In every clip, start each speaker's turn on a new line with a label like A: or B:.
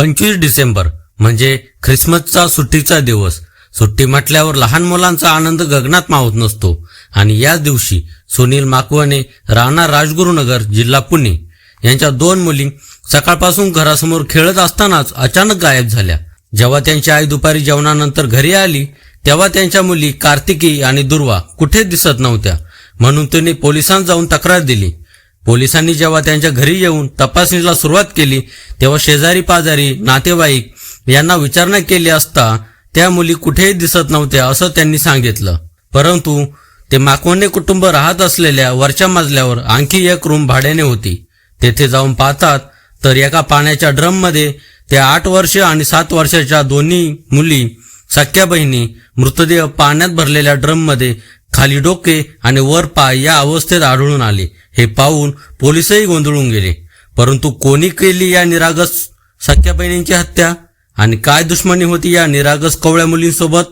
A: पंचवीस डिसेंबर म्हणजे ख्रिसमसचा सुट्टीचा दिवस. सुट्टी म्हटल्यावर लहान मुलांचा आनंद गगनात मावत नसतो. आणि याच दिवशी सुनील माकवणे राहणार राजगुरुनगर जिल्हा पुणे यांच्या दोन मुली सकाळपासून घरासमोर खेळत असतानाच अचानक गायब झाल्या. जेव्हा त्यांची आई दुपारी जेवणानंतर घरी आली तेव्हा त्यांच्या मुली कार्तिकी आणि दुर्वा कुठेच दिसत नव्हत्या म्हणून त्यांनी पोलिसांत जाऊन तक्रार दिली. पोलिसांनी जेव्हा त्यांच्या घरी येऊन तपासणीला सुरुवात केली तेव्हा शेजारी पाजारी नातेवाईक यांना विचारणा केली असता त्या मुली कुठेही दिसत नव्हत्या असं त्यांनी सांगितलं. परंतु ते माकवणे कुटुंब राहत असलेल्या वरच्या मजल्यावर आणखी एक रूम भाड्याने होती. तेथे जाऊन पाहतात तर एका पाण्याच्या ड्रममध्ये त्या आठ वर्ष आणि सात वर्षाच्या दोन्ही मुली सख्या बहिणी मृतदेह पाण्यात भरलेल्या ड्रममध्ये खाली डोके आणि वर पाय या अवस्थेत आढळून आले. हे पाहून पोलीसही गोंधळून गेले. परंतु कोणी केली या निरागस सख्या बहिणींची हत्या? आणि काय दुश्मनी होती या निरागस कवळ्या मुलींसोबत?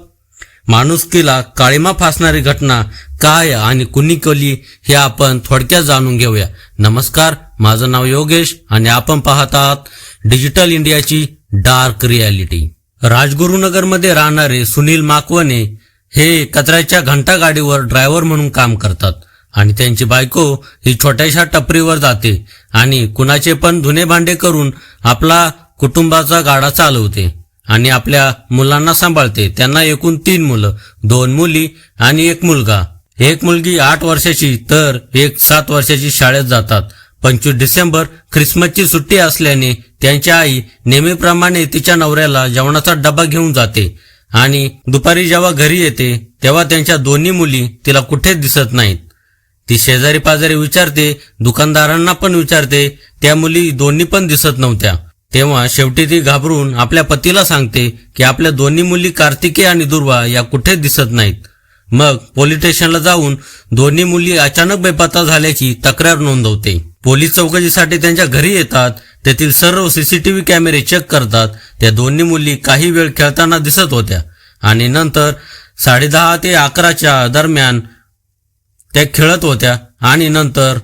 A: माणुसकीला काळीमा फासणारी घटना काय आणि कुणी केली हे आपण थोडक्यात जाणून घेऊया. नमस्कार माझं नाव योगेश आणि आपण पाहत आहात डिजिटल इंडियाची डार्क रियालिटी. राजगुरुनगरमध्ये राहणारे सुनील माकवणे हे कचऱ्याच्या घंटा गाडीवर ड्रायव्हर म्हणून काम करतात. आणि त्यांची बायको ही छोट्याशा टपरीवर जाते आणि कुणाचे पण धुणे भांडे करून आपला कुटुंबाचा गाडा चालवते आणि आपल्या मुलांना सांभाळते. त्यांना एकूण तीन मुलं दोन मुली आणि एक मुलगा. एक मुलगी आठ वर्षाची तर एक सात वर्षाची शाळेत जातात. पंचवीस डिसेंबर ख्रिसमसची सुट्टी असल्याने त्यांची आई नेहमीप्रमाणे तिच्या नवऱ्याला जेवणाचा डबा घेऊन जाते आणि दुपारी जेव्हा घरी येते तेव्हा त्यांच्या दोन्ही मुली तिला कुठेच दिसत नाहीत. ती शेजारी पाजारी विचारते दुकानदारांना पण विचारते त्या मुली दोन्ही पण दिसत नव्हत्या. तेव्हा शेवटी ती घाबरून आपल्या पतीला सांगते की आपल्या दोन्ही मुली कार्तिके आणि दुर्वा या कुठे दिसत नाहीत. मग पोलीस स्टेशनला जाऊन दोन्ही मुली अचानक बेपत्ता झाल्याची तक्रार नोंदवते. पोलीस चौकशीसाठी त्यांच्या घरी येतात तेथील सर्व सीसीटीव्ही कॅमेरे चेक करतात त्या दोन्ही मुली काही वेळ खेळताना दिसत होत्या. आणि नंतर साडेदहा ते अकराच्या दरम्यान त्या खेळत होत्या आणि नंतर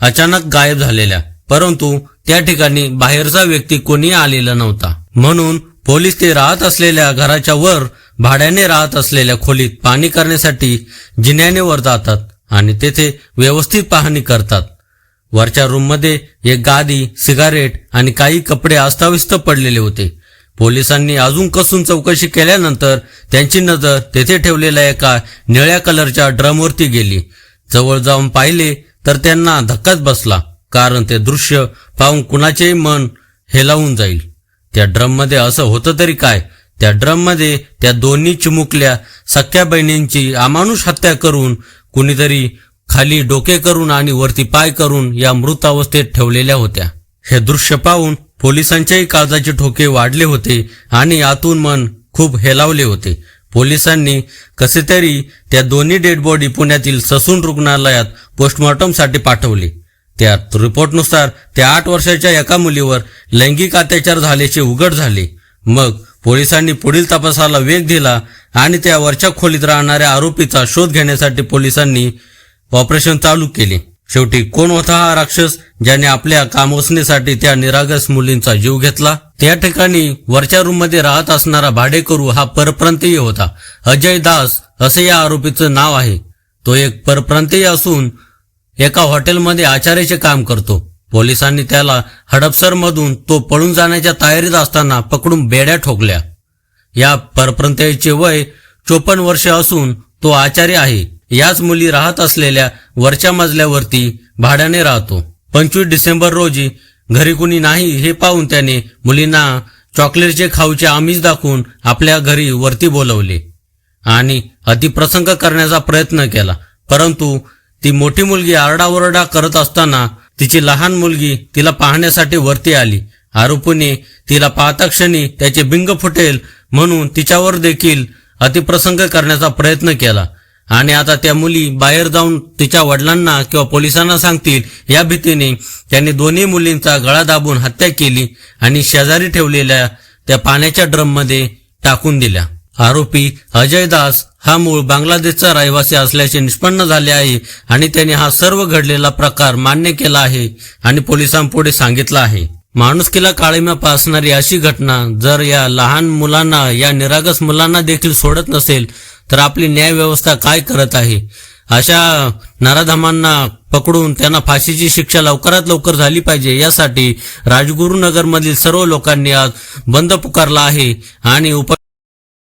A: अचानक गायब झालेल्या. परंतु त्या ठिकाणी बाहेरचा व्यक्ती कोणी आलेला नव्हता. म्हणून पोलीस ते राहत असलेल्या घराच्या वर भाड्याने राहत असलेल्या खोलीत पाणी करण्यासाठी जिन्याने वर जातात आणि तेथे व्यवस्थित पाहणी करतात. वरच्या रूममध्ये एक गादी सिगारेट आणि काही कपडे अस्ताव्यस्त पडलेले होते. पोलिसांनी अजून कसून चौकशी केल्यानंतर त्यांची नजर तेथे ठेवलेल्या एका निळ्या कलरच्या ड्रमवरती गेली. जवळ जाऊन पाहिले तर त्यांना धक्काच बसला कारण ते दृश्य पाहून कुणाचेही मन हेलावून जाईल. त्या ड्रममध्ये असं होतं तरी काय? त्या ड्रममध्ये त्या दोन्ही चिमुकल्या सख्या बहिणींची अमानुष हत्या करून कुणीतरी खाली डोके करून आणि वरती पाय करून या मृत अवस्थेत ठेवलेल्या होत्या. हे दृश्य पाहून पोलिसांच्याही काळजाचे ठोके वाढले होते आणि आतून मन खूप हेलावले होते. पोलिसांनी कसे तरी त्या दोन्ही डेड बॉडी पुण्यातील ससून रुग्णालयात पोस्टमॉर्टमसाठी पाठवले. त्यात रिपोर्टनुसार त्या आठ वर्षाच्या एका मुलीवर लैंगिक अत्याचार झाल्याचे उघड झाले. मग पोलिसांनी पुढील तपासाला वेग दिला आणि त्या वरच्या खोलीत राहणाऱ्या आरोपीचा शोध घेण्यासाठी पोलिसांनी ऑपरेशन चालू केले. शेवटी कोण होता हा राक्षस ज्याने आपल्या कामोसणीसाठी त्या निरागस मुलींचा जीव घेतला? त्या ठिकाणी वरच्या रूममध्ये राहत असणारा भाडेकरू हा परप्रांतीय होता. अजय दास असे या आरोपीचं नाव आहे. तो एक परप्रांतीय असून एका हॉटेलमध्ये आचार्याचे काम करतो. पोलिसांनी त्याला हडपसरमधून तो पळून जाण्याच्या तयारीत असताना पकडून बेड्या ठोकल्या. या परप्रांतीयाचे वय चोपन्न वर्ष असून तो आचार्य आहे. याच मुली राहत असलेल्या वरच्या मजल्यावरती भाड्याने राहतो. पंचवीस डिसेंबर रोजी घरी कुणी नाही हे पाहून त्याने मुलींना चॉकलेटचे खाऊचे आमिष दाखवून आपल्या घरी वरती बोलवले आणि अतिप्रसंग करण्याचा प्रयत्न केला. परंतु ती मोठी मुलगी आरडाओरडा करत असताना तिची लहान मुलगी तिला पाहण्यासाठी वरती आली. आरोपीने तिला पाहता क्षणी त्याचे बिंग फुटेल म्हणून तिच्यावर देखील अतिप्रसंग करण्याचा प्रयत्न केला. आणि आता त्या मुली बाहेर जाऊन तिच्या वडिलांना किंवा पोलिसांना सांगतील या भीतीने त्यांनी दोन्ही मुलींचा गळा दाबून हत्या केली आणि शेजारी ठेवलेल्या त्या पाण्याच्या ड्रममध्ये टाकून दिल्या. आरोपी अजय दास हा मूळ बांगलादेशचा रहिवासी असल्याचे निष्पन्न झाले आहे आणि त्याने हा सर्व घडलेला प्रकार मान्य केला आहे आणि पोलिसांपुढे सांगितला आहे. माणुसकीला काळीमा पासणारी अशी घटना जर या लहान मुलांना या निरागस मुलांना देखील सोडत नसेल तर आपली न्याय व्यवस्था काय करत आहे? अशा नराधमांना पकडून त्यांना फाशीची शिक्षा लवकरात लवकर झाली पाहिजे. यासाठी राजगुरुनगरमधील सर्व लोकांनी आज बंद पुकारला आहे आणि उप